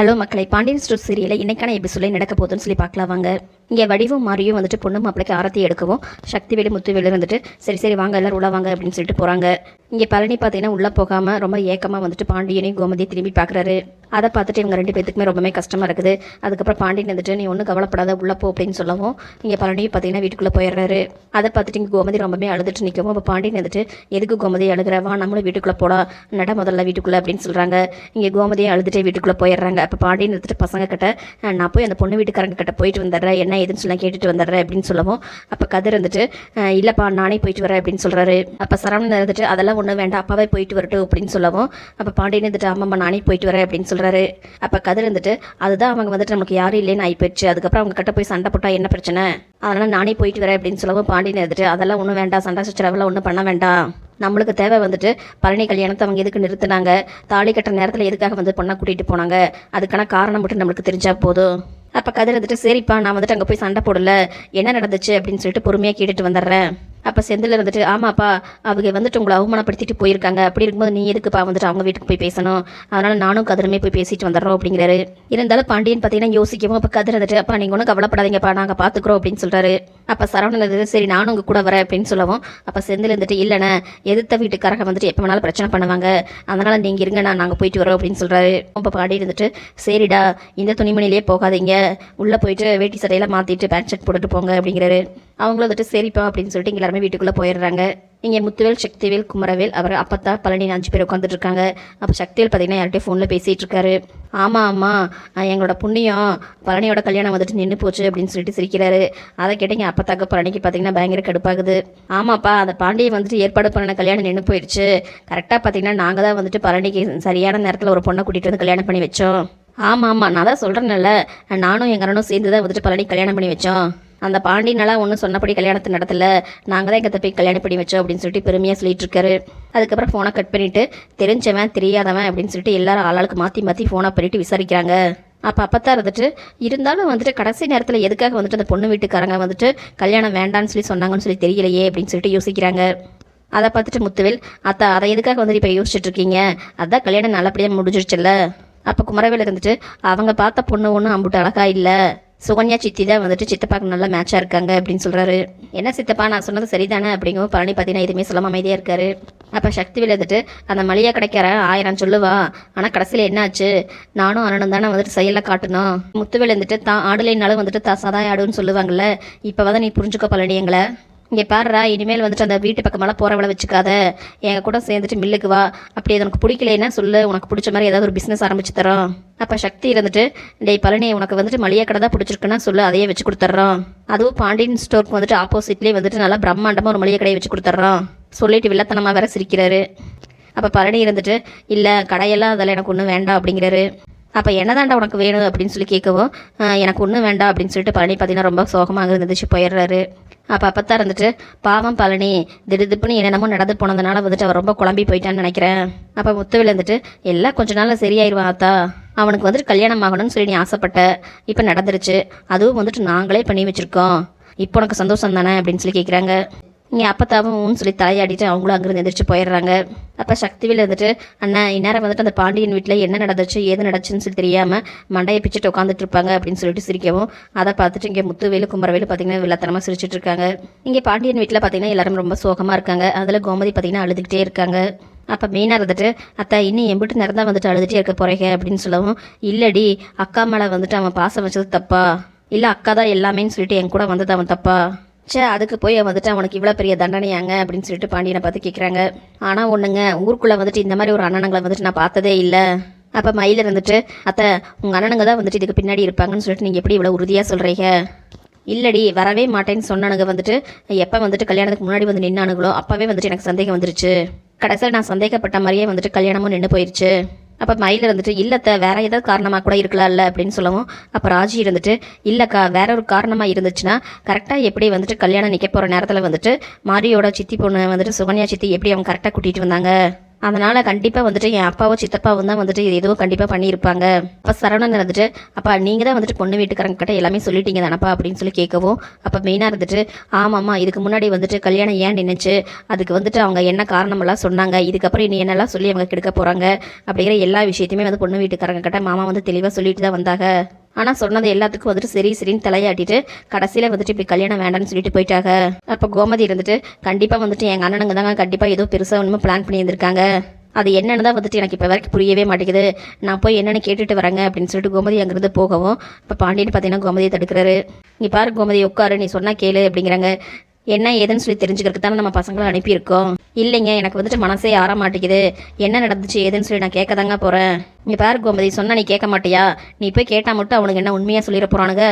Hello மக்களை Pandian store சீரியலில் இன்றைக்கான எபிசோடில் நடக்க போகுதுன்னு சொல்லி பார்க்கலாம் வாங்க. இங்கே வடிவும் மாறியும் வந்துட்டு பொண்ணு மாப்பிளைக்கு ஆரத்தி எடுக்கவும் சக்திவேலு முத்துவேலு வந்துட்டு சரி சரி வாங்க எல்லாரும் உள்ள வாங்க அப்படின்னு சொல்லிட்டு போகிறாங்க இங்கே பழனி பார்த்தீங்கன்னா உள்ளே போகாமல் ரொம்ப ஏக்கமாக வந்துட்டு பாண்டியனையும் கோமதியை திரும்பி பார்க்குறாரு. அதை பார்த்துட்டு இவங்க ரெண்டு பேத்துக்குமே ரொம்பவே கஷ்டமாக இருக்குது. அதுக்கப்புறம் பாண்டியன் வந்துட்டு நீ ஒன்றும் கவலைப்படாத உள்ளே போ அப்படின்னு சொல்லவும் இங்கே பழனியும் பார்த்தீங்கன்னா வீட்டுக்குள்ளே போயிடுறாரு. அதை பார்த்துட்டு இங்கே கோமதி ரொம்பவே அழுதுட்டு நிற்கவும் அப்போ பாண்டியன் வந்துட்டு எதுக்கு கோமதி அழுகிறவா நம்மளும் வீட்டுக்குள்ளே போகலாம் நட முதல்ல வீட்டுக்குள்ளே அப்படின்னு சொல்கிறாங்க இங்கே கோமதியை அழுதுட்டு வீட்டுக்குள்ளே போயிடுறாங்க. அப்போ பாண்டியன் வந்துட்டு பசங்க கிட்ட நான் போய் அந்த பொண்ணு வீட்டுக்காரங்க கிட்ட போயிட்டு வந்துடுறேன். என்ன ஏதுன்னு சொல்லி கேட்டுட்டு வந்துடுறேன் அப்படின்னு சொல்லவும் அப்போ கதிர் வந்துட்டு இல்லைப்பா நானே போயிட்டு வரேன் அப்படின்னு சொல்கிறாரு அப்போ சரவணன் இருந்துட்டு அதெல்லாம் ஒன்றும் வேண்டாம் அப்பாவே போயிட்டு வரட்டும் அப்படின்னு சொல்லவும் அப்போ பாண்டியன் இருந்துட்டு ஆமாம்மா நானே போயிட்டு வரேன் அப்படின்னு சொல்கிறாரு அப்போ கதிர் இருந்துட்டு அதுதான் அவங்க வந்துட்டு நமக்கு யாரும் இல்லைன்னு ஆகி போயிடுச்சு அதுக்கப்புறம் அவங்க கிட்ட போய் சண்டை போட்டால் என்ன பிரச்சனை? அதனால் நானே போயிட்டு வரேன் அப்படின்னு சொல்லவும் பாண்டியன் இருந்துட்டு அதெல்லாம் ஒன்றும் வேண்டாம் சண்டை சச்சரவெல்லாம் ஒன்றும் பண்ண வேண்டாம். நம்மளுக்கு தேவை வந்துட்டு பழனி கல்யாணத்தை அவங்க எதுக்கு நிறுத்தினாங்க? தாலி கட்டுற நேரத்தில் எதுக்காக வந்து பொண்ணை கூட்டிகிட்டு போனாங்க? அதுக்கான காரணம் மட்டும் நம்மளுக்கு தெரிஞ்சால் போதும். அப்போ கதிர் வந்துட்டு சரிப்பா நான் வந்துட்டு அங்கே போய் சண்டை போடல. என்ன நடந்துச்சு அப்படின்னு சொல்லிட்டு பொறுமையாக கேட்டுட்டு வந்துடுறேன். அப்போ செந்தில் இருந்துட்டு ஆமாப்பா அவங்க வந்துட்டு உங்களை அவமானப்படுத்திட்டு போயிருக்காங்க. அப்படி இருக்கும்போது நீ எதுக்குப்பா வந்துட்டு அவங்க வீட்டுக்கு போய் பேசணும்? அதனால நானும் கதிரமே போய் பேசிட்டு வந்துடுறோம் அப்படிங்கிறாரு. இருந்தாலும் பாண்டியன் பார்த்தீங்கன்னா யோசிக்கவும் அப்போ கதிர் வந்துட்டு அப்பா நீங்கள் ஒன்றும் கவலைப்படாதீங்கப்பா நாங்கள் பார்த்துக்குறோம் அப்படின்னு சொல்கிறாரு அப்போ சரவணன் இருந்துட்டு சரி நானும் உங்க கூட வரேன் அப்படின்னு சொல்லவும் அப்போ செந்தில் இருந்துட்டு இல்லைண்ணே எதிர்த்த வீட்டுக்காரங்க வந்துட்டு எப்போ வேணாலும் பிரச்சனை பண்ணுவாங்க. அதனால நீங்கள் இருங்க நான் நாங்கள் போயிட்டு வரோம் அப்படின்னு சொல்கிறாரு அப்போ பாடி இருந்துட்டு சரிடா இந்த துணிமணிலேயே போகாதீங்க. உள்ளே போயிட்டு வேட்டி சட்டையெல்லாம் மாற்றிட்டு பேண்ட் ஷர்ட் போட்டுட்டு போங்க அப்படிங்கிறாரு. அவங்களும் வந்துட்டு சரிப்பா அப்படின்னு சொல்லிட்டு எல்லாருமே வீட்டுக்குள்ளே போயிடுறாங்க. இங்கே முத்துவேல் சக்திவேல் குமரவேல் அவர் அப்பத்தா பழனி அஞ்சு பேர் உட்காந்துட்டு இருக்காங்க அப்போ சக்திவேல் பார்த்தீங்கன்னா யார்கிட்டயும் ஃபோனில் பேசிகிட்டு இருக்காரு ஆமாம் ஆமாம் எங்களோட புண்ணியம் பழனியோட கல்யாணம் வந்துட்டு நின்று போச்சு அப்படின்னு சொல்லிட்டு சிரிக்கிறாரு. அதை கேட்டீங்க அப்பத்தாக்க பழனிக்கு பார்த்தீங்கன்னா பயங்கர கடுப்பாகுது. ஆமாப்பா அந்த பாண்டியை வந்துட்டு ஏற்பாடு பண்ண கல்யாணம் நின்று போயிடுச்சு. கரெக்டாக பார்த்தீங்கன்னா நாங்கள் தான் வந்துட்டு பழனிக்கு சரியான நேரத்தில் ஒரு பொண்ணை கூட்டிகிட்டு வந்து கல்யாணம் பண்ணி வச்சோம். ஆமாம் ஆமாம் நான் தான் சொல்கிறேன்ல நானும் எங்கள் அண்ணனும் சேர்ந்து தான் வந்துட்டு பழனி கல்யாணம் பண்ணி வச்சோம். அந்த பாண்டியனால ஒன்றும் சொன்னபடி கல்யாணத்தை நடத்தல. நாங்கள் தான் எங்கள் போய் கல்யாணம் பண்ணி வச்சோம் அப்படின்னு சொல்லிட்டு பெருமையாக சொல்லிட்டு இருக்காரு. அதுக்கப்புறம் ஃபோனை கட் பண்ணிட்டு தெரிஞ்சவன் தெரியாதவன் அப்படின்னு சொல்லிட்டு எல்லாரும் ஆளாளுக்கு மாற்றி மாற்றி ஃபோனை பண்ணிட்டு விசாரிக்கிறாங்க. அப்போ அப்பத்தான் இருந்துட்டு இருந்தாலும் வந்துட்டு கடைசி நேரத்தில் எதுக்காக வந்துட்டு அந்த பொண்ணு வீட்டுக்காரங்க வந்துட்டு கல்யாணம் வேண்டான்னு சொல்லி சொன்னாங்கன்னு சொல்லி தெரியலையே அப்படின்னு சொல்லிட்டு யோசிக்கிறாங்க. அதை பார்த்துட்டு முத்துவேல் அத்தா அதை எதுக்காக வந்துட்டு இப்போ யோசிச்சுட்டு இருக்கீங்க? அதான் கல்யாணம் நல்லபடியாக முடிஞ்சிருச்சுல்ல. அப்போ குமரவேல் இருந்துட்டு அவங்க பார்த்த பொண்ணு ஒன்றும் அம்புட்டு அழகா இல்லை. சுகன்யா சித்தி தான் வந்துட்டு சித்தப்பாக்கு நல்லா மேட்சாக இருக்காங்க அப்படின்னு சொல்கிறாரு என்ன சித்தப்பா நான் சொன்னது சரிதானே அப்படிங்கவும் பழனி பார்த்தீங்கன்னா எதுவுமே சொல்லாம அமைதியாக இருக்காரு. அப்போ சக்தி விழுந்துட்டு அந்த மளிகை கிடைக்கிற ஆயிரம் சொல்லுவா. ஆனால் கடைசியில் என்னாச்சு? நானும் அண்ணனும் தானே வந்துட்டு செயலில் காட்டணும். முத்து விழுந்துட்டு தான் ஆடலைனாலும் வந்துட்டு தா சதாய ஆடுன்னு சொல்லுவாங்கல்ல இப்போ வந்து நீ புரிஞ்சுக்கோ பழனி எங்களை. இங்கே பாருறா இனிமேல் வந்துட்டு அந்த வீட்டு பக்கமெல்லாம் போகிறவளை வச்சுக்காத. எங்கள் கூட சேர்ந்துட்டு மில்லுக்கு வா. அப்படி அது உனக்கு பிடிக்கலைன்னா சொல்லு. உனக்கு பிடிச்ச மாதிரி ஏதாவது ஒரு பிஸ்னஸ் ஆரம்பிச்சு தரோம் அப்போ சக்தி இருந்துட்டு டேய் பழனி உனக்கு வந்துட்டு மளிகை கடை தான் பிடிச்சிருக்குன்னா சொல்லு. அதையே வச்சு கொடுத்துட்றோம் அதுவும் பாண்டியன் ஸ்டோருக்கு வந்துட்டு ஆப்போசிட்லேயே வந்துட்டு நல்லா பிரம்மாண்டமாக ஒரு மளிகை கடையை வச்சு கொடுத்துட்றோம் சொல்லிட்டு வில்லத்தனமாக வேற சிரிக்கிறாரு. அப்போ பழனி இருந்துட்டு இல்லை கடையெல்லாம் அதில் எனக்கு ஒன்றும் வேண்டாம் அப்படிங்கிறாரு. அப்போ என்னதாண்டா உனக்கு வேணும் அப்படின்னு சொல்லி கேட்கவும் எனக்கு ஒன்றும் வேண்டாம் அப்படின்னு சொல்லிட்டு பழனி பார்த்தீங்கன்னா ரொம்ப சோகமாக இருந்துச்சு போயிடுறாரு. அப்போ அப்பத்தான் இருந்துட்டு பாவம் பழனி திடுதிப்புன்னு என்னென்னமோ நடந்து போனதுனால வந்துட்டு அவன் ரொம்ப குழம்பி போயிட்டான்னு நினைக்கிறேன். அப்போ முத்துவில் இருந்துட்டு எல்லாம் கொஞ்ச நாளில் சரியாயிருவான் ஆத்தா அவனுக்கு வந்துட்டு கல்யாணம் ஆகணும்னு சொல்லி நீ ஆசைப்பட்ட. இப்போ நடந்துருச்சு. அதுவும் வந்துட்டு நாங்களே பண்ணி வச்சுருக்கோம். இப்போ உனக்கு சந்தோஷம் தானே? அப்படின்னு சொல்லி கேட்குறாங்க இங்கே அப்பத்தாவும் சொல்லி தலையாடிட்டு அவங்களும் அங்கேருந்து எந்திரிச்சு போயிடுறாங்க. அப்போ சக்திவில் இருந்துட்டு அண்ணா இந்நேரம் வந்துட்டு அந்த பாண்டியன் வீட்டில் என்ன நடந்துச்சு ஏது நடந்துச்சுன்னு சொல்லி தெரியாமல் மண்டையை பிச்சுட்டு உட்காந்துட்டு இருப்பாங்க அப்படின்னு சொல்லிட்டு சிரிக்கவும் அதை பார்த்துட்டு இங்கே முத்துவேலு குமரவேலு பார்த்தீங்கன்னா வில்லத்தனமாக சிரிச்சிட்டு இருக்காங்க. இங்கே பாண்டியன் வீட்டில் பார்த்தீங்கன்னா எல்லாரும் ரொம்ப சோகமாக இருக்காங்க. அதில் கோமதி பார்த்தீங்கன்னா அழுதுகிட்டே இருக்காங்க. அப்போ மெயினாக இருந்துட்டு அத்தா இன்னும் எம்பிட்டு நேரம் தான் வந்துட்டு அழுதுகிட்டே இருக்க போகிறேங்க அப்படின்னு சொல்லவும் இல்லடி அக்கா மேலே வந்துட்டு அவன் பாசம் வச்சது தப்பா? இல்லை அக்கா தான் எல்லாமேன்னு சொல்லிட்டு என் கூட வந்தது அவன் தப்பா? ச்சே அதுக்கு போய் வந்துட்டு அவனுக்கு இவ்வளோ பெரிய தண்டனையாங்க அப்படின்னு சொல்லிட்டு பாண்டியனை பார்த்து கேட்குறாங்க ஆனால் ஒன்றுங்க ஊருக்குள்ளே வந்துட்டு இந்த மாதிரி ஒரு அண்ணனுங்களை வந்துட்டு நான் பார்த்ததே இல்லை. அப்போ மயில் இருந்துட்டு அத்தை உங்கள் அண்ணனுங்க தான் வந்துட்டு இதுக்கு பின்னாடி இருப்பாங்கன்னு சொல்லிட்டு நீங்கள் எப்படி இவ்வளோ உறுதியாக சொல்கிறீங்க இல்லடி வரவே மாட்டேன்னு சொன்னானுங்க வந்துட்டு. எப்போ வந்துட்டு கல்யாணத்துக்கு முன்னாடி வந்து நின்னானுங்களோ அப்போவே வந்துட்டு எனக்கு சந்தேகம் வந்துருச்சு. கடைசியில் நான் சந்தேகப்பட்ட மாதிரியே வந்துட்டு கல்யாணமும் நின்று போயிடுச்சு அப்போ மயில் இருந்துட்டு இல்லைத்த வேற ஏதாவது காரணமாக கூட இருக்கலாம்ல அப்படின்னு சொல்லவும் அப்போ ராஜி இருந்துட்டு இல்லைக்கா வேற ஒரு காரணமாக இருந்துச்சுன்னா கரெக்டாக எப்படி வந்துட்டு கல்யாணம் நிற்க போகிற நேரத்தில் வந்துட்டு மாரியோட சித்தி பொண்ணு வந்துட்டு சுகன்யா சித்தி எப்படி அவங்க கரெக்டாக கூட்டிகிட்டு வந்தாங்க? அதனால் கண்டிப்பாக வந்துட்டு என் அப்பாவும் சித்தப்பாவும் தான் வந்துட்டு இது எதுவும் கண்டிப்பாக பண்ணியிருப்பாங்க. அப்போ சரவணன் இருந்துட்டு அப்பா நீங்கள் தான் வந்துட்டு பொண்ணு வீட்டுக்காரங்க கிட்ட எல்லாமே சொல்லிட்டீங்க தானப்பா? அப்படின்னு சொல்லி கேட்கவும் அப்போ மெயினாக இருந்துட்டு ஆமாம்மா இதுக்கு முன்னாடி வந்துட்டு கல்யாணம் ஏன் நின்றுச்சு அதுக்கு வந்துட்டு அவங்க என்ன காரணமெல்லாம் சொன்னாங்க? இதுக்கப்புறம் இனி என்னெல்லாம் சொல்லி அவங்க கெடுக்க போகிறாங்க அப்படிங்கிற எல்லா விஷயத்தையுமே வந்து பொண்ணு வீட்டுக்காரங்க கிட்ட மாமா வந்து தெளிவாக சொல்லிட்டு தான் வந்தாங்க. ஆனால் சொன்னது எல்லாத்துக்கும் வந்துட்டு சரி சரின்னு தலையாட்டிட்டு கடைசியில் வந்துட்டு இப்படி கல்யாணம் வேண்டாம்னு சொல்லிட்டு போயிட்டாங்க. அப்போ கோமதி இருந்துட்டு கண்டிப்பாக வந்துட்டு எங்கள் அண்ணனுங்க தாங்க கண்டிப்பாக ஏதோ பெருசாக ஒன்றுமே பிளான் பண்ணியிருந்திருக்காங்க. அது என்னென்னு தான் வந்துட்டு எனக்கு இப்போ வரைக்கும் புரியவே மாட்டேங்குது. நான் போய் என்னென்னு கேட்டுட்டு வரேங்க அப்படின்னு சொல்லிட்டு கோமதி அங்கேருந்து போகவும் இப்போ பாண்டியன் பார்த்தீங்கன்னா கோமதியை தடுக்கிறாரு. நீ பாரு கோமதி உட்காரு. நீ சொன்னால் கேளு அப்படிங்கிறாங்க. என்ன ஏதுன்னு சொல்லி தெரிஞ்சுக்கிறதுக்கு தானே நம்ம பசங்களை அனுப்பியிருக்கோம். இல்லைங்க எனக்கு வந்துட்டு மனசே ஆற மாட்டேங்குது. என்ன நடந்துச்சு ஏதுன்னு சொல்லி நான் கேட்க தாங்க போகிறேன் நீ பாரு கோமதி சொன்னா நீ கேட்க மாட்டியா? நீ போய் கேட்டால் மட்டும் அவனுக்கு என்ன உண்மையாக சொல்லிட போகிறானுங்க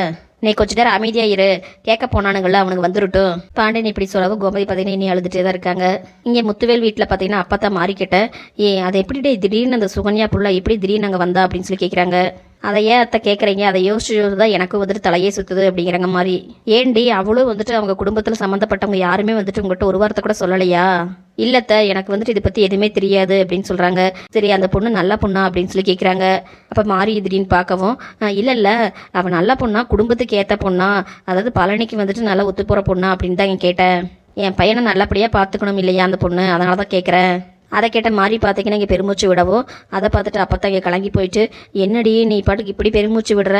நீ கொஞ்ச நேரம் அமைதியாக இரு. கேட்க போனானுங்கள அவனுக்கு வந்துருட்டும். பாண்டியன் இப்படி சொல்லவும் கோமதி பார்த்தீங்கன்னா இனி அழுதுட்டே தான் இருக்காங்க. இங்கே முத்துவேல் வீட்டில் பார்த்தீங்கன்னா அப்பா தான் மாறிக்கிட்டேன். ஏ அதை எப்படி டேய் திடீர்னு அந்த சுகன்யா புள்ள எப்படி திடீர்னு அங்கே வந்தா அப்படின்னு சொல்லி கேட்குறாங்க அதை ஏன் அத்தை கேட்குறீங்க அதை யோசிச்சு தான் எனக்கும் வந்துட்டு தலையே சுற்றுது அப்படிங்கிறங்க மாதிரி. ஏண்டி அவளும் வந்துட்டு அவங்க குடும்பத்தில் சம்மந்தப்பட்டவங்க யாருமே வந்துட்டு உங்கள்கிட்ட ஒரு வார்த்தை கூட சொல்லலையா? இல்லத்த எனக்கு வந்துட்டு இதை பற்றி எதுவுமே தெரியாது அப்படின்னு சொல்கிறாங்க சரி அந்த பொண்ணு நல்ல பொண்ணா அப்படின்னு சொல்லி கேட்குறாங்க அப்போ மாறி திடீர்னு பார்க்கவும் இல்லை இல்லை அவள் நல்ல பொண்ணா குடும்பத்துக்கு ஏற்ற பொண்ணா அதாவது பழனிக்கு வந்துட்டு நல்லா ஒத்து போகிற பொண்ணா அப்படின்னு தான் கேட்டேன். என் பையனை நல்லபடியாக பார்த்துக்கணும் இல்லையா அந்த பொண்ணு? அதனால தான் கேட்குறேன் அதை கேட்ட மாறி பார்த்தீங்கன்னா இங்கே பெருமூச்சு விடவோ அதை பார்த்துட்டு அப்போ இங்கே கலங்கி போயிட்டு என்னடி நீ பாட்டுக்கு இப்படி பெருமூச்சு விடுற?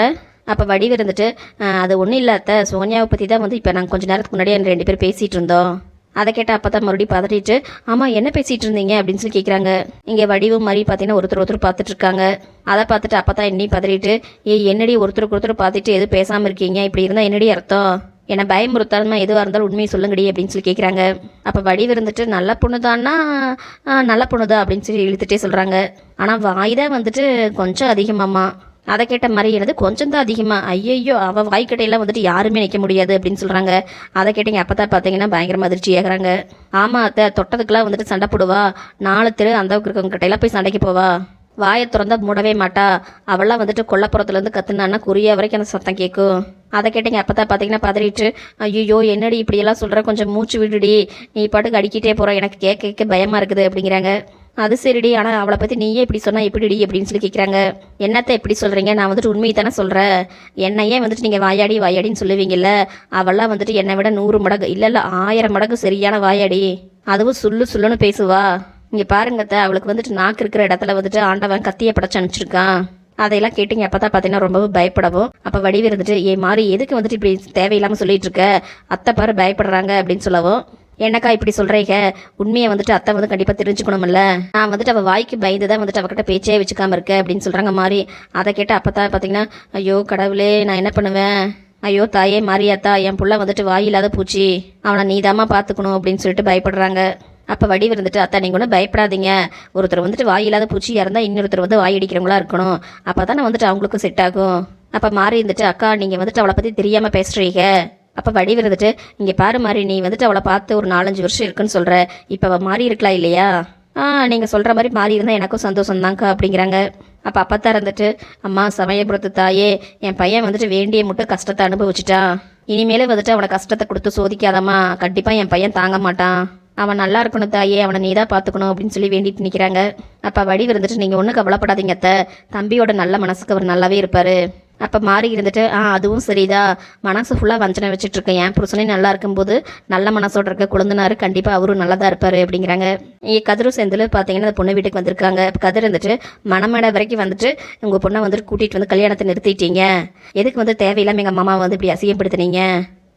அப்போ வடிவு இருந்துட்டு அது ஒன்றும் இல்லாத சோனியாவை பற்றி தான் வந்து இப்போ நாங்கள் கொஞ்ச நேரத்துக்கு முன்னாடி ரெண்டு பேரும் பேசிகிட்டு இருந்தோம். அதை கேட்ட அப்போ தான் மறுபடியும் பதட்டிட்டு ஆமாம் என்ன பேசிகிட்டு இருந்தீங்க? அப்படின்னு சொல்லி கேட்குறாங்க இங்கே வடிவும் மாதிரி பார்த்தீங்கன்னா ஒருத்தர் ஒருத்தர் பார்த்துட்டு இருக்காங்க. அதை பார்த்துட்டு அப்போ தான் என்னையும் பதறிட்டு ஏய் என்னடி ஒருத்தருக்கு ஒருத்தர் பார்த்துட்டு எதுவும் பேசாமல் இருக்கீங்க? இப்படி இருந்தால் என்னடி அர்த்தம்? என்னை பயமுறுத்தாலுமா எதுவாக இருந்தாலும் உண்மையை சொல்லுங்கடி அப்படின்னு சொல்லி கேட்குறாங்க அப்போ வடிவு இருந்துட்டு நல்ல பொண்ணு தான்னா நல்ல பொண்ணு தான் அப்படின்னு சொல்லி இழுத்துட்டே சொல்கிறாங்க ஆனால் வாய் தான் வந்துட்டு கொஞ்சம் அதிகமாம்மா. அதை கேட்ட மாதிரி என்னது கொஞ்சம் தான் அதிகமாக ஐயையோ அவள் வாய்க்கட்டையெல்லாம் வந்துட்டு யாருமே நிற்க முடியாது அப்படின்னு சொல்கிறாங்க அதை கேட்டீங்க அப்போ தான் பார்த்தீங்கன்னா பயங்கரமாக அதிர்ச்சி ஏகிறாங்க ஆமாம் அத்தை தொட்டதுக்கெல்லாம் வந்துட்டு சண்டை போடுவா. நாலு தெரு அந்த இருக்கிறவங்க கிட்டையெல்லாம் போய் சண்டைக்கு போவா. வாயை திறந்தா மூடவே மாட்டா. அவள்லாம் வந்துட்டு கொல்லப்புறத்துலேருந்து கத்துனான்னா குறிய வரைக்கும் அந்த சத்தம் கேட்கும் அதை கேட்டீங்க அப்போ தான் பார்த்தீங்கன்னா பதறிட்டு ஐயோ என்னடி இப்படியெல்லாம் சொல்கிற கொஞ்சம் மூச்சு விடுடி. நீ பாட்டுக்கு அடிக்கிட்டே போகிற எனக்கு கேட்க கேட்க பயமாக இருக்குது அப்படிங்கிறாங்க. அது சரிடி. ஆனால் அவளை பற்றி நீயே இப்படி சொன்னால் எப்படிடி? அப்படின்னு சொல்லி கேட்குறாங்க என்னத்தை எப்படி சொல்கிறீங்க நான் வந்துட்டு உண்மையை தானே சொல்கிறேன் என்னையே வந்துட்டு நீங்கள் வாயாடி வாயாடின்னு சொல்லுவீங்கல்ல. அவள்லாம் வந்துட்டு என்னை விட நூறு மடங்கு இல்லை இல்லை ஆயிரம் மடங்கு சரியான வாயாடி. அதுவும் சுள்ளு சுள்ளுன்னு பேசுவா. இங்கே பாருங்க அத்தை, அவளுக்கு வந்துட்டு நாக்கு இருக்கிற இடத்துல வந்துட்டு ஆண்டவன் கத்தியை படைச்சு அனுப்பிச்சிருக்கான் அதையெல்லாம் கேட்டிங்க அப்போ தான் பார்த்தீங்கன்னா ரொம்பவும் பயப்படவும். அப்போ வடிவு இருந்துட்டு ஏ மாதிரி எதுக்கு வந்துட்டு இப்படி தேவையில்லாமல் சொல்லிட்டு இருக்க? அத்தை பாரு பயப்படுறாங்க அப்படின்னு சொல்லவும். என்னக்கா இப்படி சொல்கிறீங்க உண்மையை வந்துட்டு அத்தை வந்து கண்டிப்பாக தெரிஞ்சுக்கணும்ல நான் வந்துட்டு அவள் வாய்க்கு பயந்து தான் வந்துட்டு அவகிட்ட பேச்சே வச்சுக்காம இருக்க அப்படின்னு சொல்கிறாங்க மாதிரி அதை கேட்டு அப்போ தான் பார்த்தீங்கன்னா ஐயோ கடவுளே நான் என்ன பண்ணுவேன்? ஐயோ தாயே மாரியாத்தா என் புள்ள வந்துட்டு வாய் இல்லாத பூச்சி. அவனை நீதாம்மா பார்த்துக்கணும் அப்படின்னு சொல்லிட்டு பயப்படுறாங்க. அப்போ வடிவு இருந்துட்டு அத்தை நீங்கள் ஒன்றும் பயப்படாதீங்க. ஒருத்தர் வந்துட்டு வாய் இல்லாத பூச்சியாக இறந்தால் இன்னொருத்தர் வந்து வாய் அடிக்கிறவங்களா இருக்கணும். அப்போ தானே வந்துட்டு அவங்களுக்கும் செட் ஆகும். அப்போ மாறி இருந்துட்டு அக்கா நீங்கள் வந்துட்டு அவளை பற்றி தெரியாமல் பேசுகிறீங்க அப்போ வடிவு இருந்துட்டு இங்கே பாரு மாதிரி நீ வந்துட்டு அவளை பார்த்து ஒரு நாலஞ்சு வருஷம் இருக்குன்னு சொல்கிற இப்போ அவள் மாறி இருக்கலாம் இல்லையா? ஆ நீங்கள் சொல்கிற மாதிரி மாறி இருந்தால் எனக்கும் சந்தோஷம் தான்க்கா அப்படிங்கிறாங்க. அப்போ அப்பத்தா இருந்துட்டு அம்மா சமயபுரத்து தாயே என் பையன் வந்துட்டு வேண்டிய மட்டும் கஷ்டத்தை அனுபவிச்சிட்டான். இனிமேலே வந்துட்டு அவனை கஷ்டத்தை கொடுத்து சோதிக்காதம்மா. கண்டிப்பாக என் பையன் தாங்க மாட்டான். அவன் நல்லா இருக்கணும் தாயே அவனை நீ தான் பார்த்துக்கணும் அப்படின்னு சொல்லி வேண்டிட்டு நிற்கிறாங்க அப்போ வடி இருந்துட்டு நீங்கள் ஒன்றும் கவலைப்படாதீங்க அத்தை. தம்பியோட நல்ல மனசுக்கு அவர் நல்லாவே இருப்பார். அப்போ மாறி இருந்துட்டு ஆ அதுவும் சரிதா. மனசு ஃபுல்லாக வஞ்சனை வச்சுட்டு இருக்கேன் என் புருஷனே நல்லா இருக்கும்போது நல்ல மனசோட இருக்க குழந்தனாரு கண்டிப்பாக அவரும் நல்லா தான் இருப்பார் அப்படிங்கிறாங்க. இங்கே கதிரும் சேர்ந்து பார்த்தீங்கன்னா அந்த பொண்ணு வீட்டுக்கு வந்திருக்காங்க. இப்போ கதிர் இருந்துட்டு மணமேடை வரைக்கும் வந்துட்டு உங்கள் பொண்ணை வந்துட்டு கூட்டிகிட்டு வந்து கல்யாணத்தை நிறுத்திட்டீங்க. எதுக்கு வந்து தேவையில்லாமல் எங்கள் மாமாவை வந்து இப்படி அசிங்கப்படுத்துனீங்க?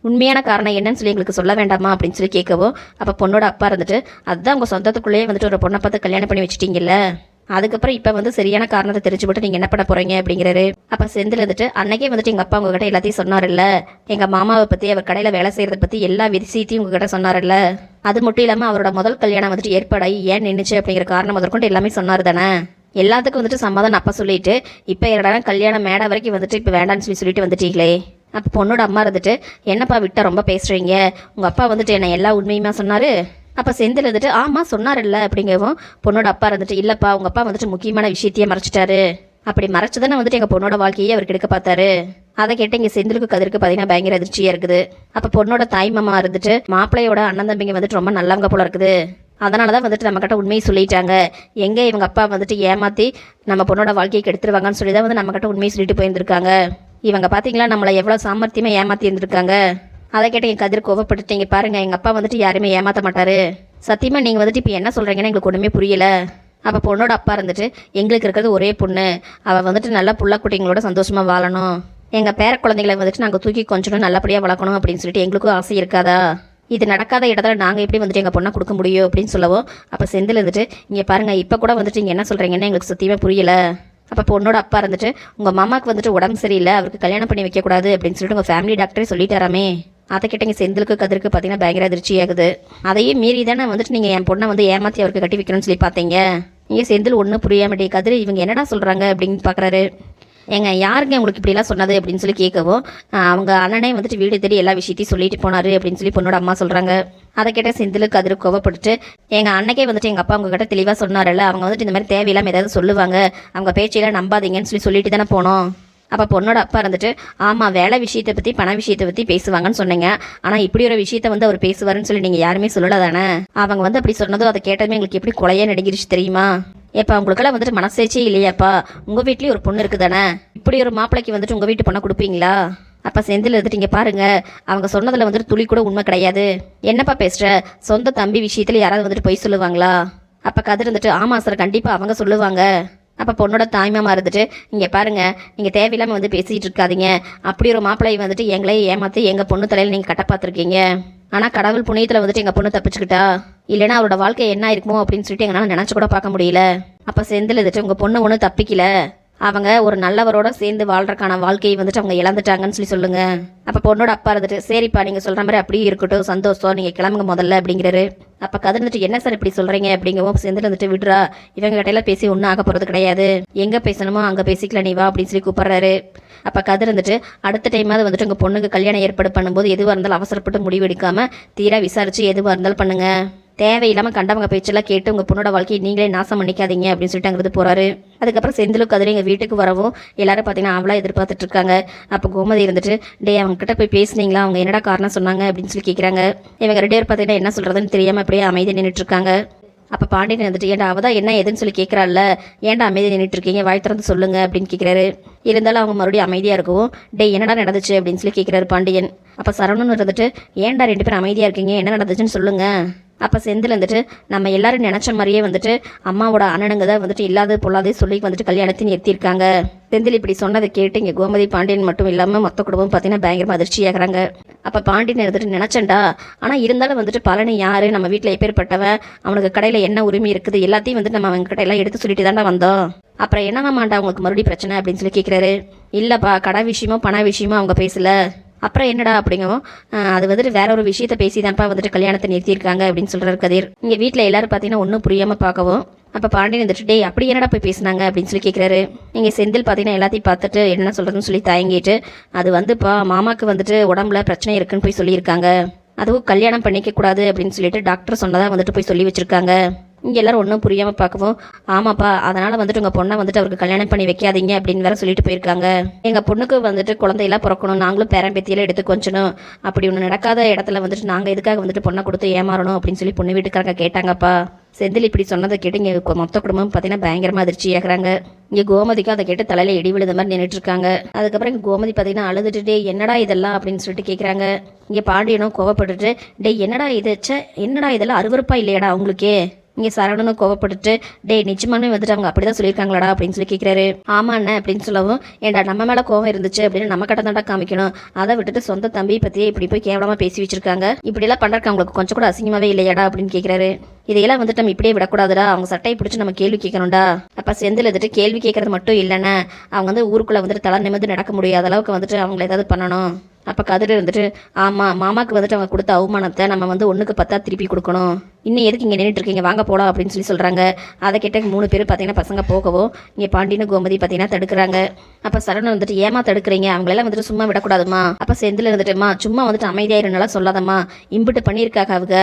உண்மையான காரணம் என்னன்னு சொல்லி எங்களுக்கு சொல்ல வேண்டாமா அப்படின்னு சொல்லி கேட்கவும் அப்போ பொண்ணோட அப்பா இருந்துட்டு அதுதான் உங்கள் சொந்தத்துக்குள்ளேயே வந்துட்டு ஒரு பொண்ணை பார்த்து கல்யாணம் பண்ணி வச்சிட்டீங்கல்ல? அதுக்கப்புறம் இப்போ வந்து சரியான காரணத்தை தெரிஞ்சு போட்டு நீங்கள் என்ன பண்ண போகிறீங்க அப்படிங்கிறாரு. அப்போ செந்தில் இருந்துட்டு அன்னைக்கே வந்துட்டு எங்கள் அப்பா உங்ககிட்ட எல்லாத்தையும் சொன்னார்ல எங்கள் மாமாவை பற்றி அவர் கடையில் வேலை செய்கிறத பற்றி எல்லா விஷயத்தையும் உங்ககிட்ட சொன்னார்ல அது மட்டும் இல்லாமல் அவரோட முதல் கல்யாணம் வந்துட்டு ஏற்பாடாகி ஏன் நின்றுச்சு அப்படிங்கிற காரணம் முதற்கொண்டு எல்லாமே சொன்னார் தானே? எல்லாத்துக்கும் வந்துட்டு சமாதானம் அப்பா சொல்லிட்டு இப்போ என்னடா கல்யாணம் மேடை வரைக்கும் வந்துட்டு இப்போ வேண்டாம்னு சொல்லி சொல்லிட்டு வந்துட்டீங்களே? அப்போ பொண்ணோட அம்மா இருந்துட்டு என்னப்பா விட்டா ரொம்ப பேசுறீங்க? உங்க அப்பா வந்துட்டு என்ன எல்லா உண்மையுமா சொன்னாரு? அப்போ செந்தில் இருந்துட்டு ஆமா சொன்னார்ல அப்படிங்கவும் பொண்ணோட அப்பா இருந்துட்டு இல்லப்பா உங்க அப்பா வந்துட்டு முக்கியமான விஷயத்தையே மறைச்சிட்டாரு. அப்படி மறைச்சுதானே வந்துட்டு எங்க பொண்ணோட வாழ்க்கையே அவர் கெடுக்க பார்த்தாரு. அதை கேட்டு இங்க செந்திலுக்கு கதிருக்கு பார்த்தீங்கன்னா பயங்கர அதிர்ச்சியா இருக்குது. அப்போ பொண்ணோட தாய் மாமா இருந்துட்டு மாப்பிள்ளையோட அண்ணன் தம்பிங்க வந்துட்டு ரொம்ப நல்லவங்க போல இருக்குது. அதனால தான் வந்துட்டு நம்மக்கிட்ட உண்மையை சொல்லிட்டாங்க. எங்கே இவங்க அப்பா வந்துட்டு ஏமாற்றி நம்ம பொண்ணோட வாழ்க்கையை கெடுத்துருவாங்கன்னு சொல்லி தான் வந்து நம்மக்கிட்ட உண்மையை சொல்லிட்டு போயிருந்திருக்காங்க. இவங்க பார்த்தீங்களா நம்மளை எவ்வளோ சாமர்த்தியமாக ஏமாற்றி இருந்திருக்காங்க. அதை கேட்டு என் கதிர் கோவப்பட்டுட்டீங்க. பாருங்கள் எங்கள் அப்பா வந்துட்டு யாருமே ஏமாற்ற மாட்டாரு. சத்தியமாக நீங்கள் வந்துட்டு இப்போ என்ன சொல்கிறீங்கன்னு எங்களுக்கு ஒன்றுமே புரியல. அப்போ பொண்ணோட அப்பா இருந்துட்டு எங்களுக்கு இருக்கிறது ஒரே பொண்ணு. அவள் வந்துட்டு நல்ல புள்ள குட்டிங்களோட சந்தோஷமாக வாழணும். எங்கள் பேர குழந்தைகளை வந்துட்டு நாங்கள் தூக்கி கொஞ்சம் நல்லபடியாக வளர்க்கணும் அப்படின்னு சொல்லிட்டு எங்களுக்கும் ஆசை இருக்காதா? இது நடக்காத இடத்துல நாங்கள் எப்படி வந்துட்டு எங்கள் பொண்ணை கொடுக்க முடியும் அப்படின்னு சொல்லவும் அப்போ செந்தில் இருந்துட்டு இங்கே பாருங்கள் இப்போ கூட வந்துட்டு இங்கே என்ன சொல்கிறீங்கன்னு எங்களுக்கு சத்தியமாக புரியலை. அப்போ பொண்ணோட அப்பா இருந்துட்டு உங்கள் மாமாவுக்கு வந்துட்டு உடம்பு சரியில்லை அவருக்கு கல்யாணம் பண்ணி வைக்கக்கூடாது அப்படின்னு சொல்லிட்டு உங்கள் ஃபேமிலி டாக்டரே சொல்லிட்டாராமே. அதை கேட்டீங்க செந்திலுக்கு கதிருக்கு பார்த்தீங்கன்னா பயங்கர அதிர்ச்சி ஆகுது. அதையும் மீறி தானே வந்துட்டு நீங்கள் என் பொண்ணை வந்து ஏமாற்றி அவருக்கு கட்டி வைக்கணும்னு சொல்லி பார்த்தீங்க? நீங்கள் செந்தில் ஒன்றும் புரியாமட்டே கதிர் இவங்க என்னடா சொல்கிறாங்க அப்படின்னு பார்க்குறாரு ஏங்க யாருங்க உங்களுக்கு இப்படிலாம் சொன்னது அப்படின்னு சொல்லி கேட்கவும் அவங்க அண்ணனே வந்துட்டு வீடு தேடி எல்லா விஷயத்தையும் சொல்லிட்டு போனாரு அப்படின்னு சொல்லி பொண்ணோட அம்மா சொல்கிறாங்க அதை கேட்ட செந்திலுக்கு கதிர் கோவப்பட்டுட்டு எங்கள் அன்னைக்கே வந்துட்டு எங்கள் அப்பா உங்ககிட்ட தெளிவாக சொன்னார்ல அவங்க வந்துட்டு இந்த மாதிரி தேவையில்லாம ஏதாவது சொல்லுவாங்க. அவங்க பேச்சையெல்லாம் நம்பாதீங்கன்னு சொல்லி சொல்லிட்டு தானே போனோம். அப்போ பொண்ணோட அப்பா இருந்துட்டு ஆமாம் வேலை விஷயத்தை பற்றி பண விஷயத்தை பற்றி பேசுவாங்கன்னு சொன்னீங்க. ஆனால் இப்படி ஒரு விஷயத்த வந்து அவர் பேசுவாருன்னு சொல்லி நீங்கள் யாருமே சொல்லல தானே? அவங்க வந்து அப்படி சொன்னதும் அதை கேட்டதுமே எங்களுக்கு எப்படி கொலையே நடிகிருச்சு தெரியுமா? ஏப்பா உங்களுக்கெல்லாம் வந்துட்டு மனசேச்சே இல்லையாப்பா. உங்கள் வீட்லேயும் ஒரு பொண்ணு இருக்குது தானே இப்படி ஒரு மாப்பிளைக்கு வந்துட்டு உங்கள் வீட்டு பொண்ணை கொடுப்பீங்களா? அப்போ செந்தில் இருந்துட்டு இங்கே பாருங்க அவங்க சொன்னதில் வந்துட்டு துளி கூட உண்மை கிடையாது. என்னப்பா பேசுகிற சொந்த தம்பி விஷயத்தில் யாராவது வந்துட்டு பொய் சொல்லுவாங்களா? அப்போ கதிர் இருந்துட்டு ஆமாம் சார் கண்டிப்பாக அவங்க சொல்லுவாங்க. அப்போ பொண்ணோட தாய்மாமா இருந்துட்டு இங்கே பாருங்க நீங்கள் தேவையில்லாமல் வந்து பேசிகிட்டு இருக்காதீங்க. அப்படி ஒரு மாப்பிள்ளை வந்துட்டு எங்களே ஏமாற்றி எங்கள் பொண்ணு தலையில் நீங்கள் கட்ட பார்த்துருக்கீங்க. ஆனால் கடவுள் புண்ணியத்தில் வந்துட்டு எங்கள் பொண்ணு தப்பிச்சுக்கிட்டா? இல்லைன்னா அவரோட வாழ்க்கை என்ன இருக்குமோ அப்படின்னு சொல்லிட்டு எங்களால் நினச்சி கூட பார்க்க முடியல. அப்போ செந்தில் வந்துட்டு உங்கள் பொண்ணு ஒன்றும் தப்பிக்கல. அவங்க ஒரு நல்லவரோட சேர்ந்து வாழ்றதுக்கான வாழ்க்கையை வந்துட்டு அவங்க இழந்துட்டாங்கன்னு சொல்லி சொல்லுங்க. அப்போ பொண்ணோட அப்பா இருந்துட்டு சரிப்பா நீங்கள் சொல்கிற மாதிரி அப்படியே இருக்கட்டும் சந்தோஷம் நீங்கள் கிளம்புங்க முதல்ல அப்படிங்கிறாரு. அப்போ கதிர்ந்துட்டு இருந்துட்டு என்ன சார் இப்படி சொல்கிறீங்க அப்படிங்கவும் சேர்ந்துட்டு இருந்துட்டு விடுறா இவங்க கிட்டையில பேசி ஒன்றும் ஆக போகிறது கிடையாது. எங்கே பேசணுமோ அங்கே பேசிக்கலாம் நீ வா அப்படின்னு சொல்லி கூப்பிட்றாரு. அப்போ கதிர் இருந்துட்டு அடுத்த டைமாவது வந்துட்டு உங்கள் பொண்ணுக்கு கல்யாணம் ஏற்பாடு பண்ணும்போது எதுவாக இருந்தாலும் அவசரப்பட்டு முடிவெடுக்காம தீரா விசாரித்து எதுவாக இருந்தாலும் பண்ணுங்க. தேவையில்லாமல் கண்டவங்க பேச்செல்லாம் கேட்டு உங்கள் பொண்ணோட வாழ்க்கையை நீங்களே நாசம் பண்ணிக்காதீங்க அப்படின்னு சொல்லிட்டு அங்கிருந்து போகிறாரு அதுக்கப்புறம் செந்திலும் கதிரை எங்கள் வீட்டுக்கு வரவும் எல்லாரும் பார்த்தீங்கன்னா அவளாக எதிர்பார்த்துட்டு இருக்காங்க. அப்போ கோமதி இருந்துட்டு டே அவங்ககிட்ட போய் பேசுனீங்களா? அவங்க என்னடா காரணம் சொன்னாங்க? அப்படின்னு சொல்லி கேட்குறாங்க இவங்க ரெண்டு பேர் பார்த்தீங்கன்னா என்ன சொல்கிறதுன்னு தெரியாமல் அப்படியே அமைதி நின்றுட்டு இருக்காங்க. அப்போ பாண்டியன் வந்துட்டு ஏன்டா அவ தான் என்ன ஏதுன்னு சொல்லி கேட்குறாள்ல ஏன்டா அமைதி நின்றுட்டு இருக்கீங்க? வாய் திறந்து சொல்லுங்க அப்படின்னு கேட்குறாரு இருந்தாலும் அவங்க மறுபடியும் அமைதியாக இருக்கும் டே என்னடா நடந்துச்சு? அப்படின்னு சொல்லி கேட்குறாரு பாண்டியன். அப்போ சரவணன் இருந்துட்டு ஏன்டா ரெண்டு பேரும் அமைதியாக இருக்கீங்க? என்ன நடந்துச்சுன்னு சொல்லுங்க. அப்போ செந்தில் வந்துட்டு நம்ம எல்லாரும் நினச்ச மாதிரியே வந்துட்டு அம்மாவோட அண்ணனுங்க தான் வந்துட்டு இல்லாத பொல்லாதே சொல்லி வந்துட்டு கல்யாணத்தை நிறுத்தியிருக்காங்க. செந்தில் இப்படி சொன்னதை கேட்டு இங்கே கோமதி பாண்டியன் மட்டும் இல்லாமல் மொத்த குடும்பம் பார்த்தீங்கன்னா பயங்கரமாக அதிர்ச்சியாகிறாங்க அப்போ பாண்டியன் இருந்துட்டு நினச்சேன்டா. ஆனால் இருந்தாலும் வந்துட்டு பழனி யார்? நம்ம வீட்டில் எப்பேற்பட்டவன் அவனுக்கு கடையில் என்ன உரிமை இருக்குது? எல்லாத்தையும் வந்துட்டு நம்ம அவங்க கிட்ட எல்லாம் எடுத்து சொல்லிட்டு தாண்டா வந்தோம். அப்புறம் என்னவா மாண்டா உங்களுக்கு மறுபடியும் பிரச்சனை அப்படின்னு சொல்லி கேட்குறாரு இல்லைப்பா கடை விஷயமோ பண விஷயமோ அவங்க பேசலை. அப்புறம் என்னடா அப்படிங்கவும் அது வந்துட்டு வேற ஒரு விஷயத்த பேசி தான்ப்பா வந்துட்டு கல்யாணத்தை நிறுத்தியிருக்காங்க அப்படின்னு சொல்றாரு கதிர். இங்கே வீட்டில் எல்லாரும் பார்த்தீங்கன்னா ஒன்றும் புரியாமல் பார்க்கவும் அப்போ பாண்டியன் வந்துட்டு டேய் அப்படி என்னடா போய் பேசுனாங்க? அப்படின்னு சொல்லி கேட்குறாரு நீங்கள் செந்தில் பார்த்தீங்கன்னா எல்லாத்தையும் பார்த்துட்டு என்ன சொல்கிறதுன்னு சொல்லி தயங்கிட்டு அது வந்துப்பா மாமாக்கு வந்துட்டு உடம்புல பிரச்சனை இருக்குன்னு போய் சொல்லியிருக்காங்க. அதுவும் கல்யாணம் பண்ணிக்க கூடாது அப்படின்னு சொல்லிட்டு டாக்டர் சொன்னதா வந்துட்டு போய் சொல்லி வச்சிருக்காங்க. இங்கே எல்லோரும் ஒன்றும் புரியாமல் பார்க்கவும் ஆமாப்பா அதனால் வந்துட்டு உங்கள் பொண்ணை வந்துட்டு அவருக்கு கல்யாணம் பண்ணி வைக்காதீங்க அப்படின்னு வேற சொல்லிட்டு போயிருக்காங்க. எங்கள் பொண்ணுக்கு வந்துட்டு குழந்தையெல்லாம் பிறக்கணும் நாங்களும் பேரன் பேத்தியெல்லாம் எடுத்து கொஞ்சணும். அப்படி ஒன்று நடக்காத இடத்துல வந்துட்டு நாங்கள் எதுக்காக வந்துட்டு பொண்ணை கொடுத்து ஏமாறணும் அப்படின்னு சொல்லி பொண்ணு வீட்டுக்காரங்க கேட்டாங்கப்பா. செந்தில் இப்படி சொன்னதை கேட்டு இங்கே மொத்த குடும்பம் பார்த்தீங்கன்னா பயங்கரமாக அதிர்ச்சியாகிறாங்க இங்கே கோமதிக்கும் அதை கேட்டு தலையில் இடி விழுத மாதிரி நின்றுட்டு இருக்காங்க. அதுக்கப்புறம் இங்கே கோமதி பார்த்தீங்கன்னா அழுதுட்டு என்னடா இதெல்லாம்? அப்படின்னு சொல்லிட்டு கேட்குறாங்க இங்கே பாண்டியனும் கோவப்பட்டுட்டு டே என்னடா இது? என்னடா இதெல்லாம்? அருவருப்பா இல்லையாடா அவங்களுக்கே இங்கே சரவணனும் கோவப்பட்டுட்டு டேய் நிச்சயமானே வந்துட்டாங்க அவங்க அப்படிதான் சொல்லியிருக்காங்களாடா? அப்படின்னு சொல்லி கேட்குறாரு ஆமா அப்படின்னு சொல்லவும் ஏண்டா நம்ம மேலே கோவம் இருந்துச்சு அப்படின்னு நம்ம கிட்ட தாண்டா காமிக்கணும். அதை விட்டுட்டு சொந்த தம்பி பற்றியே இப்படி போய் கேவலமாக பேசி வச்சிருக்காங்க. இப்படிலாம் பண்ணுறக்கு அவங்களுக்கு கொஞ்சம் கூட அசிங்கமாகவே இல்லையாடா? அப்படின்னு கேட்குறாரு இதையெல்லாம் வந்துட்டு நம்ம இப்படியே விடக்கூடாதுடா. அவங்க சட்டையை பிடிச்சி நம்ம கேள்வி கேட்கணும்டா. அப்போ செந்தில் வந்துட்டு கேள்வி கேட்கறது மட்டும் இல்லைன்னா அவங்க வந்து ஊருக்குள்ளே வந்துட்டு தலை நிமிர்ந்து நடக்க முடியாத அளவுக்கு வந்துட்டு அவங்கள ஏதாவது பண்ணணும். அப்போ கதிர் இருந்துட்டு ஆமாம் மாமாவுக்கு வந்துட்டு அவங்க கொடுத்த அவமானத்தை நம்ம வந்து ஒன்றுக்கு பத்தா திருப்பி கொடுக்கணும். இன்னும் எதுக்கு இங்கே நின்றுட்டு இருக்கீங்க? வாங்க போலாம் அப்படின்னு சொல்லி சொல்கிறாங்க அதை கேட்ட மூணு பேர் பார்த்தீங்கன்னா பசங்க போகவும் இங்கே பாண்டியனு கோமதி பார்த்தீங்கன்னா தடுக்கிறாங்க. அப்போ சரணன் வந்துட்டு ஏமா தடுக்கிறீங்க? அவங்களெல்லாம் வந்துட்டு சும்மா விடக்கூடாதுமா அப்போ செந்தில் இருந்துட்டுமா சும்மா வந்துட்டு அமைதியாயிருந்தாலும் சொல்லாதம்மா. இம்பிட்டு பண்ணியிருக்காங்க அவங்க.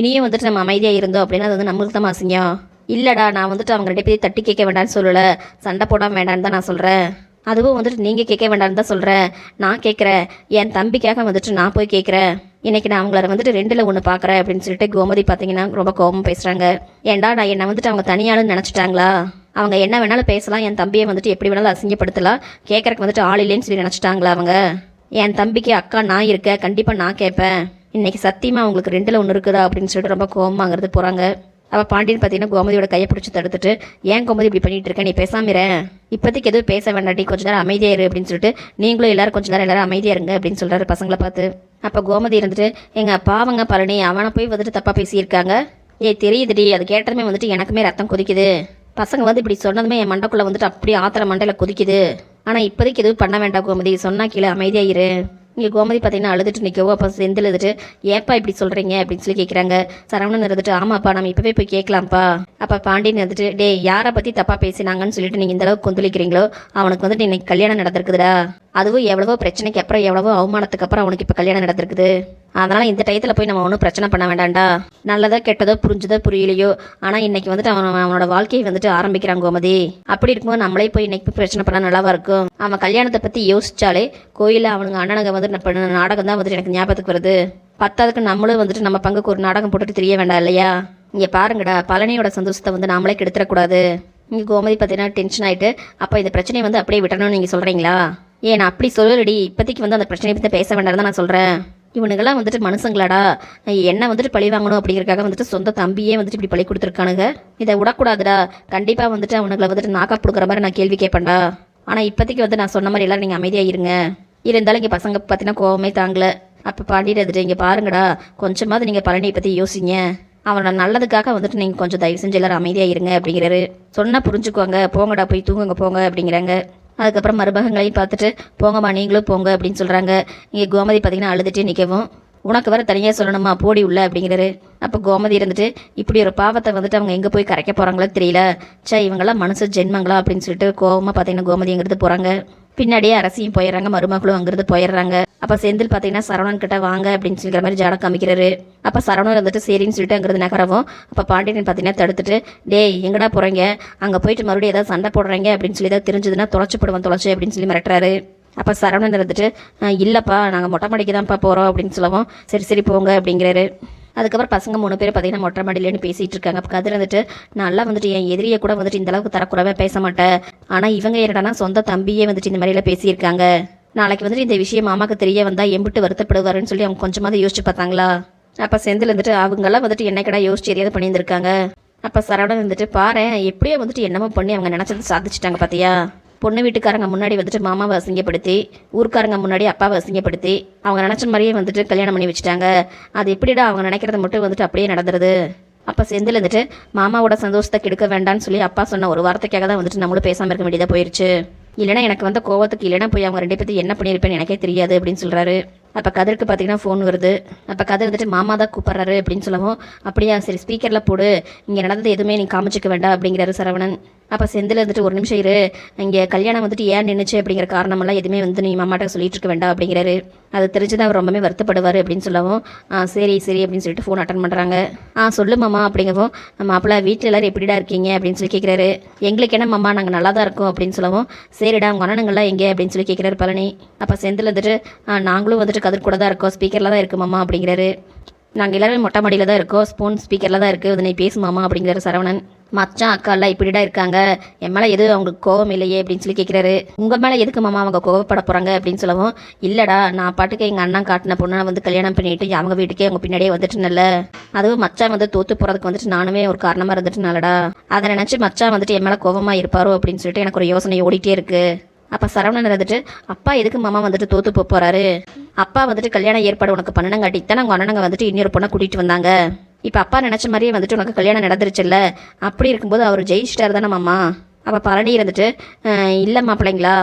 இனியும் வந்துட்டு நம்ம அமைதியாக இருந்தோம் அப்படின்னா அது வந்து நம்மளுக்கு தான் அசிங்கம். இல்லைடா நான் வந்துட்டு அவங்க ரெண்டு பேரையும் தட்டி கேட்க வேண்டாம்னு சொல்லலை. சண்டை போடாமல் வேண்டாம்னு தான் நான் சொல்கிறேன் அதுவும் வந்துட்டு நீங்கள் கேட்க வேண்டாம்னு தான் சொல்கிறேன் நான் கேட்குறேன். என் தம்பிக்காக வந்துட்டு நான் போய் கேட்குறேன். இன்றைக்கி நான் அவங்கள வந்துட்டு ரெண்டில் ஒன்று பார்க்குறேன் அப்படின்னு சொல்லிட்டு கோமதி பார்த்தீங்கன்னா ரொம்ப கோபம் பேசுகிறாங்க ஏன்டா நான் என்னை வந்துட்டு அவங்க தனியாளுன்னு நினச்சிட்டாங்களா? அவங்க என்ன வேணாலும் பேசலாம். என் தம்பியை வந்துட்டு எப்படி வேணாலும் அசிங்கப்படுத்தலாம். கேட்கறக்கு வந்துட்டு ஆள் இல்லைன்னு சொல்லி நினச்சிட்டாங்களா அவங்க? என் தம்பிக்கு அக்கா நான் இருக்கேன். கண்டிப்பாக நான் கேட்பேன். இன்றைக்கி சத்தியமாக அவங்களுக்கு ரெண்டில் ஒன்று இருக்குதா அப்படின்னு சொல்லிட்டு ரொம்ப கோபமாங்கிறது போகிறாங்க அவள் பாண்டியன் பார்த்தீங்கன்னா கோமதியோட கையை பிடிச்சி தடுத்துட்டு ஏன் கோமதி இப்படி பண்ணிட்டு இருக்க? நீ பேசாமிறேன் இப்போதைக்கு எதுவும் பேச வேண்டாட்டி கொஞ்ச நேரம் அமைதியாக இரு அப்படின்னு சொல்லிட்டு நீங்களும் எல்லாரும் கொஞ்ச நேரம் எல்லாரும் அமைதியா இருங்க அப்படின்னு சொல்றாரு பசங்களை பார்த்து. அப்போ கோமதி இருந்துட்டு எங்க பாவங்க பழனி அவனை போய் வந்துட்டு தப்பா பேசியிருக்காங்க. ஏ தெரியுதுடி. அது கேட்டதுமே வந்துட்டு எனக்குமே ரத்தம் கொதிக்குது. பசங்க வந்து இப்படி சொன்னதுமே என் மண்டக்குள்ள வந்துட்டு அப்படியே ஆத்திர மண்டையில கொதிக்குது. ஆனா இப்போதைக்கு எதுவும் பண்ண வேண்டாம் கோமதி. சொன்னா கீழே அமைதியாக இரு. இங்கே கோமதி பார்த்தீங்கன்னா அழுதுட்டு நிற்கவோ அப்போ செந்தில் எழுதுட்டு ஏப்பா இப்படி சொல்கிறீங்க அப்படின்னு சொல்லி கேட்குறாங்க சரவணன் இருந்துட்டு ஆமாப்பா நம்ம இப்போவே போய் கேட்கலாம்ப்பா அப்போ பாண்டியன் இருந்துட்டு டேய் யாரை பற்றி தப்பாக பேசினாங்கன்னு சொல்லிட்டு நீங்கள் இந்த அளவுக்கு கொந்தளிக்கிறீங்களோ அவனுக்கு வந்துட்டு இன்னைக்கு கல்யாணம் நடந்திருக்குதுடா. அதுவும் எவ்வளவோ பிரச்சனைக்கு அப்புறம் எவ்வளவோ அவமானத்துக்கு அப்புறம் அவனுக்கு இப்போ கல்யாணம் நடந்திருக்குது. அதனால இந்த டயத்தில் போய் நம்ம ஒன்றும் பிரச்சனை பண்ண வேண்டாம்டா. நல்லதோ கெட்டதோ புரிஞ்சதோ புரியலையோ. ஆனால் இன்னைக்கு வந்துட்டு அவன் அவனோட வாழ்க்கையை வந்துட்டு ஆரம்பிக்கிறான் கோமதி. அப்படி இருக்கும்போது நம்மளே போய் இன்னைக்கு போய் பிரச்சனை பண்ணால் நல்லாவா இருக்கும்? அவன் கல்யாணத்தை பற்றி யோசிச்சாலே கோயிலில் அவனுங்க அண்ணனுங்க வந்துட்டு நாடகம் தான் வந்துட்டு எனக்கு ஞாபகத்துக்கு வருது. பத்தாவதுக்கு நம்மளும் வந்துட்டு நம்ம பங்குக்கு ஒரு நாடகம் போட்டுட்டு தெரிய வேண்டாம் இல்லையா? இங்கே பாருங்கடா பழனியோட சந்தோஷத்தை வந்து நாமளே கெடுத்துடக்கூடாது இங்கே கோமதி பார்த்தீங்கன்னா டென்ஷன் ஆகிட்டு அப்போ இந்த பிரச்சனையை வந்து அப்படியே விட்டணும்னு நீங்கள் சொல்கிறீங்களா ஏன் நான் அப்படி சொல்லலடி. இப்போதைக்கு வந்து அந்த பிரச்சனையை பற்றி பேச வேண்டாம் தான் நான் சொல்கிறேன் இவனுங்கெல்லாம் வந்துட்டு மனுஷங்களாடா. என்ன வந்துட்டு பழி வாங்கணும் அப்படிங்கிறக்காக வந்துட்டு சொந்த தம்பியே வந்துட்டு இப்படி பழி கொடுத்துருக்கானுங்க. இதை விடக்கூடாதுடா. கண்டிப்பாக வந்துட்டு அவனுங்களை வந்துட்டு நாக்கா கொடுக்குற மாதிரி நான் கேள்வி கேட்பேன்டா. ஆனால் இப்போதைக்கு வந்து நான் சொன்ன மாதிரி எல்லோரும் நீங்கள் அமைதியாக இருங்க. இருந்தாலும் இங்கே பசங்க பார்த்தீங்கன்னா கோவமே தாங்கலை. அப்போ பாண்டிட்டு இங்கே பாருங்கடா. கொஞ்சமாவது நீங்கள் பழனியை பற்றி யோசிங்க. அவனோட நல்லதுக்காக வந்துட்டு நீங்கள் கொஞ்சம் தயவு செஞ்சு எல்லாரும் அமைதியாக இருங்க அப்படிங்கிறாரு. சொன்னால் புரிஞ்சுக்குவாங்க. போங்கடா போய் தூங்குங்க போங்க அப்படிங்கிறாங்க. அதுக்கப்புறம் மருமகங்களையும் பார்த்துட்டு போங்கம்மா நீங்களும் போங்க அப்படின்னு சொல்கிறாங்க இங்கே கோமதி பார்த்தீங்கன்னா அழுதுட்டு நிற்கவும் உனக்கு வேறு தனியாக சொல்லணுமா? போடி உள்ள அப்படிங்கிறாரு. அப்போ கோமதி இருந்துட்டு இப்படி ஒரு பாவத்தை வந்துட்டு அவங்க எங்கே போய் கரைக்க போகிறாங்களோ தெரியல. சே இவங்கெல்லாம் மனசு ஜென்மங்களா? அப்படின்னு சொல்லிட்டு கோவமாக பார்த்தீங்கன்னா கோமதிங்கிறது போகிறாங்க பின்னாடியே அரசியும் போயிடுறாங்க மருமகளும் அங்கிருந்து போயிடுறாங்க. அப்போ செந்தில் பார்த்தீங்கன்னா சரவணன் கிட்ட வாங்க அப்படின்னு சொல்லிக்கிற மாதிரி ஜாடம் காமிக்கிறாரு. அப்போ சரவணன் வந்துட்டு சரின்னு சொல்லிட்டு அங்கிருந்து நகரவும். அப்போ பாண்டியன் பார்த்தீங்கன்னா தடுத்துட்டு டேய் எங்கடா போகிறீங்க அங்கே போயிட்டு மறுபடியும் ஏதாவது சண்டை போடுறீங்க? அப்படின்னு சொல்லி ஏதாவது தெரிஞ்சதுன்னா தொலைச்சு போடுவோம் தொலைச்சு அப்படின்னு சொல்லி மிரட்டுறாரு. அப்போ சரவணன் இருந்துட்டு இல்லைப்பா நாங்கள் மொட்டை மாடிக்கு தான்ப்பா போகிறோம் அப்படின்னு சொல்லவும் சரி சரி போங்க அப்படிங்கிறாரு. அதுக்கப்புறம் பசங்க மூணு பேர் பார்த்தீங்கன்னா மொட்டை மாடியிலேன்னு பேசிட்டு இருக்காங்க. அப்போ கதிர் வந்துட்டு நல்லா வந்துட்டு என் எதிரியை கூட வந்துட்டு இந்த அளவுக்கு தரக்குறவே பேச மாட்டேன். ஆனால் இவங்க என்னடானா சொந்த தம்பியே வந்துட்டு இந்த மாதிரிலாம் பேசியிருக்காங்க. நாளைக்கு வந்துட்டு இந்த விஷயம் மாமாக்கு தெரிய வந்தா எம்பிட்டு வருத்தப்படுவாருன்னு சொல்லி அவங்க கொஞ்சமாவது யோசிச்சு பார்த்தாங்களா? அப்போ செந்தில் வந்துட்டு அவங்கெல்லாம் வந்துட்டு என்னைக்கடா யோசிச்சு எரியாவது பண்ணியிருந்திருக்காங்க? அப்போ சரவணன் வந்துட்டு பாரு எப்படியோ வந்துட்டு என்னமோ பண்ணி அவங்க நினச்சது சாதிச்சிட்டாங்க பார்த்தியா பொண்ணு வீட்டுக்காரங்க முன்னாடி வந்துட்டு மாமாவை அசிங்கப்படுத்தி ஊர்க்காரங்க முன்னாடி அப்பாவை அசிங்கப்படுத்தி அவங்க நினச்ச மாதிரியே வந்துட்டு கல்யாணம் பண்ணி வச்சுட்டாங்க. அது எப்படிடா அவங்க நினைக்கிறத மட்டும் வந்துட்டு அப்படியே நடந்துருது. அப்போ செந்தில் வந்துட்டு மாமாவோட சந்தோஷத்தை கெடுக்க வேண்டாம்னு சொல்லி அப்பா சொன்ன ஒரு வார்த்தைக்காக தான் வந்துட்டு நம்மளும் பேசாமல் இருக்க வேண்டியதாக போயிடுச்சு இல்லைன்னா எனக்கு வந்த கோவத்துக்கு இல்லைனா போய் அவங்க ரெண்டு பேர்த்து என்ன பண்ணியிருப்பேன்னு எனக்கே தெரியாது அப்படின்னு சொல்கிறாரு அப்போ கதிருக்கு பார்த்தீங்கன்னா ஃபோன் வருது. அப்போ கதிர் வந்துட்டு மாமா தான் கூப்பிட்றாரு அப்படின்னு சொல்லவும் அப்படியா சரி ஸ்பீக்கரில் போடு. இங்கே நடந்தது எதுவுமே நீ காமிச்சிக்க வேண்டாம் அப்படிங்கிறாரு சரவணன். அப்போ செந்தில் இருந்துட்டு ஒரு நிமிஷம் இரு. இங்கே கல்யாணம் வந்துட்டு ஏன் நின்றுச்சு அப்படிங்கிற காரணமெல்லாம் எதுவுமே வந்து நீ மாமாட்ட சொல்லிட்டு இருக்க வேண்டாம் அப்படிங்கிறாரு. அது தெரிஞ்சுதான் அவர் ரொம்பவே வருத்தப்படுவார் அப்படின்னு சொல்லவும் ஆ சரி சரி அப்படின்னு சொல்லிட்டு ஃபோன் அட்டன் பண்ணுறாங்க ஆ சொல்லு மாமா அப்படிங்கவும் மாப்பிள்ள வீட்டில் எல்லாரும் எப்படிடா இருக்கீங்க? அப்படின்னு சொல்லி கேட்குறாரு எங்களுக்கு என்ன மாமா நாங்கள் நல்லா தான் இருக்கோம் அப்படின்னு சொல்லவும் சரிடா உங்கள் அண்ணனுங்கள்லாம் எங்கே? அப்படின்னு சொல்லி கேட்குறாரு பழனி. அப்போ செந்தில் வந்துட்டு நாங்களும் வந்துட்டு கதிர் கூட தான் இருக்கோம் ஸ்பீக்கரில் தான் இருக்கு மாமா அப்படிங்கிறாரு. நாங்கள் எல்லாருமே மொட்டை மாடியில் தான் இருக்கோம் ஸ்பூன் ஸ்பீக்கரில் தான் இருக்குது நீ பேசுமாமா அப்படிங்கிறாரு சரவணன். மச்சான் அக்கா எல்லாம் இப்படிடா இருக்காங்க. என் மேலே எதுவும் அவங்களுக்கு கோவம் இல்லையே அப்படின்னு சொல்லி கேட்குறாரு உங்கள் மேலே எதுக்கு மாமா அவங்க கோவப்பட போகிறாங்க அப்படின்னு சொல்லவும் இல்லைடா நான் பாட்டுக்கு எங்கள் அண்ணன் காட்டின பொண்ணை வந்து கல்யாணம் பண்ணிட்டு அவங்க வீட்டுக்கே அவங்க பின்னாடியே வந்துட்டுனல அதுவும் மச்சான் வந்து தோத்து போகிறதுக்கு வந்துட்டு நானுமே ஒரு காரணமாக இருந்துட்டுனாலடா. அதை நினச்சி மச்சான் வந்துட்டு என் மேலே கோவமாக இருப்பாரோ அப்படின்னு சொல்லிட்டு எனக்கு ஒரு யோசனை ஓடிட்டே இருக்குது அப்போ சரவணன் இருந்துட்டு அப்பா எதுக்கு மாமா வந்துட்டு தோத்து போப் போகிறாரு அப்பா வந்துட்டு கல்யாணம் ஏற்பாடு உனக்கு பண்ணனங்காட்டி தானே உங்கள் அண்ணனுங்க வந்துட்டு இன்னொரு பொண்ணை கூட்டிகிட்டு வந்தாங்க? இப்போ அப்பா நினச்ச மாதிரியே வந்துட்டு உனக்கு கல்யாணம் நடந்துருச்சுல்ல? அப்படி இருக்கும்போது அவர் ஜெயிச்சிட்டார் தானே மாமா? அப்போ பழனி இருந்துட்டு இல்லை மாப்பிள்ளைங்களா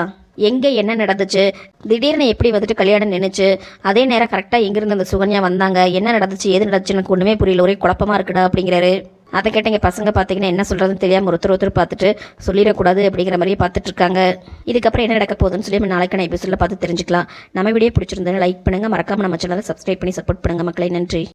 எங்கே என்ன நடந்துச்சு? திடீர்னு எப்படி வந்துட்டு கல்யாணம் நின்றுச்சு அதே நேரம் கரெக்டாக எங்கேருந்து அந்த சுகன்யா வந்தாங்க? என்ன நடந்துச்சு? ஏது நடந்துச்சு? எனக்கு ஒன்றுமே புரியல. ஒரே குழப்பமாக இருக்குடா அப்படிங்கிறாரு. அதை கேட்டங்க பசங்க பார்த்தீங்கன்னா என்ன சொல்கிறதுன்னு தெரியாமல் ஒருத்தர் ஒருத்தர் பார்த்துட்டு சொல்லிடக்கூடாது அப்படிங்கிற மாதிரியே பார்த்துட்டு இருக்காங்க. இதுக்கப்புறம் என்ன நடக்க போகுதுன்னு சொல்லி நம்ம நான் எபிசோடில் பார்த்து தெரிஞ்சுக்கலாம். நம்ம வீடியோ பிடிச்சிருந்தேன் லைக் பண்ணுங்கள் மறக்காமல் நம்ம சேனலை சப்ஸ்கிரைப் பண்ணி சப்போர்ட் பண்ணுங்கள் மக்களை. நன்றி.